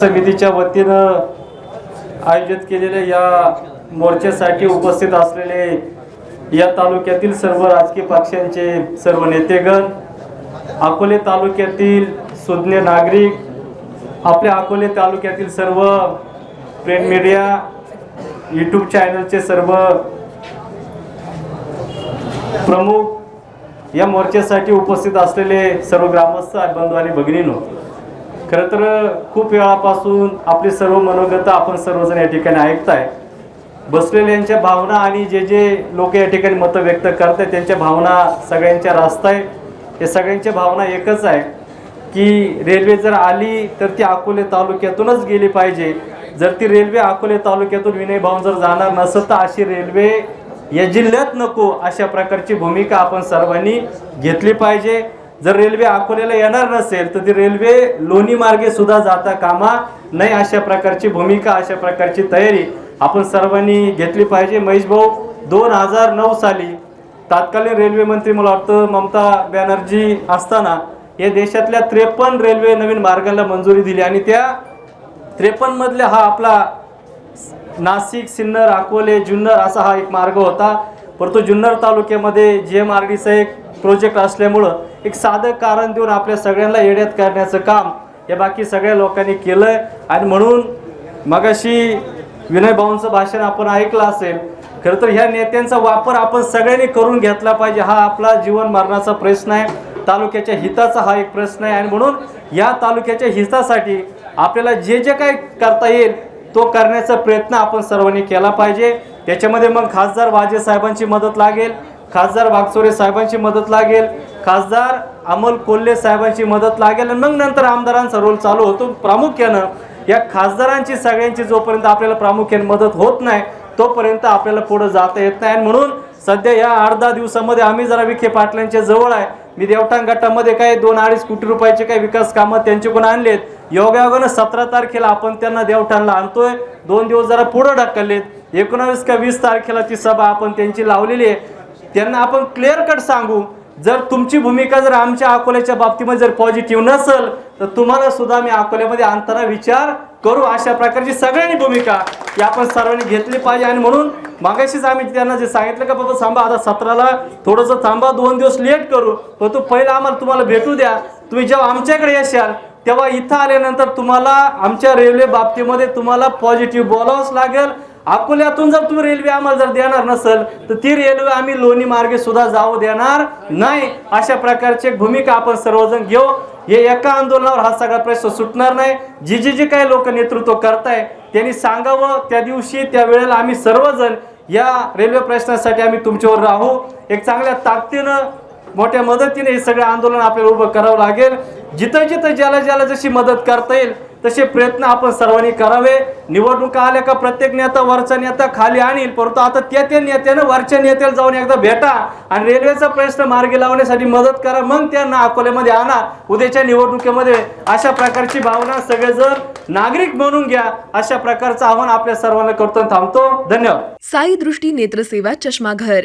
समितीच्या वतीनं आयोजित केलेल्या या मोर्चासाठी उपस्थित असलेले या तालुक्यातील सर्व राजकीय पक्षांचे सर्व नेतेगण अकोले तालुक्यातील सुज्ञ नागरिक आपल्या अकोले तालुक्यातील सर्व प्रिंट मीडिया यूट्यूब चॅनलचे सर्व प्रमुख या मोर्चासाठी उपस्थित असलेले सर्व ग्रामस्थ बंधू आणि भगिनीनो खरं तर खूप वेळापासून आपली सर्व मनोगत आपण सर्वजण या ठिकाणी ऐकताय. बसलेल्यांच्या भावना आणि जे जे लोक या ठिकाणी मतं व्यक्त करत आहेत त्यांच्या भावना सगळ्यांच्या रास्त आहे हे सगळ्यांच्या भावना एकच आहे की रेल्वे जर आली तर ती अकोले तालुक्यातूनच गेली पाहिजे. जर ती रेल्वे अकोले तालुक्यातून विनय भाऊन जर जाणार नसत तर अशी रेल्वे या जिल्ह्यात नको अशा प्रकारची भूमिका आपण सर्वांनी घेतली पाहिजे. जर रेल्वे अकोल्याला येणार नसेल तर ती रेल्वे लोणी मार्गे सुद्धा जाता कामा नाही अशा प्रकारची भूमिका अशा प्रकारची तयारी आपण सर्वांनी घेतली पाहिजे. महेश भाऊ दोन हजार नऊ साली तात्कालीन रेल्वे मंत्री मला वाटतं ममता बॅनर्जी असताना या देशातल्या त्रेपन्न रेल्वे नवीन मार्गाला मंजुरी दिली आणि त्या त्रेपन्नमधल्या हा आपला नाशिक सिन्नर अकोले जुन्नर असा हा एक मार्ग होता. परंतु जुन्नर तालुक्यामध्ये जे एम आर एक प्रोजेक्ट असल्यामुळं एक साधं कारण देऊन आपल्या सगळ्यांना येड्यात करण्याचं काम हे बाकी सगळ्या लोकांनी केलं आहे आणि म्हणून मगाशी विनयभाऊंचं भाषण आपण ऐकलं असेल खरं तर ह्या नेत्यांचा वापर आपण सगळ्यांनी करून घेतला पाहिजे हा आपला जीवन मरणाचा प्रश्न आहे. तालुक्याच्या हिताचा हा एक प्रश्न आहे. आणि म्हणून या तालुक्याच्या हितासाठी आपल्याला जे जे काही करता येईल तो करण्याचा प्रयत्न आपण सर्वांनी केला पाहिजे. त्याच्यामध्ये मग खासदार वाजे साहेबांची मदत लागेल. खासदार वागचोरे साहेबांची मदत लागेल. खासदार अमोल कोल्हे साहेबांची मदत लागेल मग नंतर आमदारांचा रोल चालू होतो. प्रामुख्यानं या खासदारांची सगळ्यांची जोपर्यंत आपल्याला प्रामुख्याने मदत होत नाही तोपर्यंत आपल्याला पुढे जाता येत नाही. आणि म्हणून सध्या या आठ दहा दिवसामध्ये आम्ही जरा विखे पाटलांच्या जवळ आहे. मी देवठाण गटामध्ये काही दोन अडीच कोटी रुपयाचे काही विकास कामं त्यांच्याकडून आणलेत? योगायोगानं सतरा तारखेला आपण त्यांना देवठाणला आणतोय. दोन दिवस जरा पुढं ढकललेत. एकोणावीस का वीस तारखेला ती सभा आपण त्यांची लावलेली आहे. त्यांना आपण क्लिअर कट सांगू. जर तुमची भूमिका जर आमच्या अकोल्याच्या बाबतीमध्ये जर पॉझिटिव्ह नसेल तर तुम्हाला सुद्धा मी अकोल्यामध्ये आणताना विचार करू अशा प्रकारची सगळ्यांनी भूमिका ही आपण सर्वांनी घेतली पाहिजे. आणि म्हणून मागाशीच आम्ही त्यांना जे सांगितलं का बाबा थांबा आता सतराला थोडंसं थांबा दोन दिवस लेट करू पण तो पहिला आम्हाला तुम्हाला भेटू द्या. तुम्ही जेव्हा आमच्याकडे येशाल तेव्हा इथं आल्यानंतर तुम्हाला आमच्या रेल्वे बाबतीमध्ये तुम्हाला पॉझिटिव्ह बोलावंच लागेल. अकोल्यातून जर तुम्ही रेल्वे आम्हाला जर देणार नसेल तर ती रेल्वे आम्ही लोणी मार्गे सुद्धा जाऊ देणार नाही. अशा प्रकारची भूमिका आपण सर्वजण घेऊ. हे एका आंदोलनावर हा सगळा प्रश्न सुटणार नाही. जी जी जी काही लोक नेतृत्व करताय त्यांनी सांगावं त्या दिवशी त्या वेळेला आम्ही सर्वजण या रेल्वे प्रश्नासाठी आम्ही तुमच्यावर राहू. एक चांगल्या ताकदीनं मोठ्या मदतीने हे सगळं आंदोलन आपल्याला उभं करावं लागेल. जिथं जिथं ज्याला ज्याला जशी मदत करता येईल तसे प्रयत्न आपण सर्वांनी करावे. निवडणुका आल्या का प्रत्येक नेता वरचा नेता खाली आणील परंतु आता त्या त्या नेत्यानं वरच्या नेत्याला जाऊन एकदा भेटा आणि रेल्वेचा प्रश्न मार्गी लावण्यासाठी मदत करा मग त्यांना अकोल्यामध्ये आणा. उद्याच्या निवडणुकीमध्ये अशा प्रकारची भावना सगळेजण नागरिक म्हणून घ्या. अशा प्रकारचं आव्हान आपल्या सर्वांना करतो थांबतो. धन्यवाद. साई दृष्टी नेत्रसेवा चष्माघर.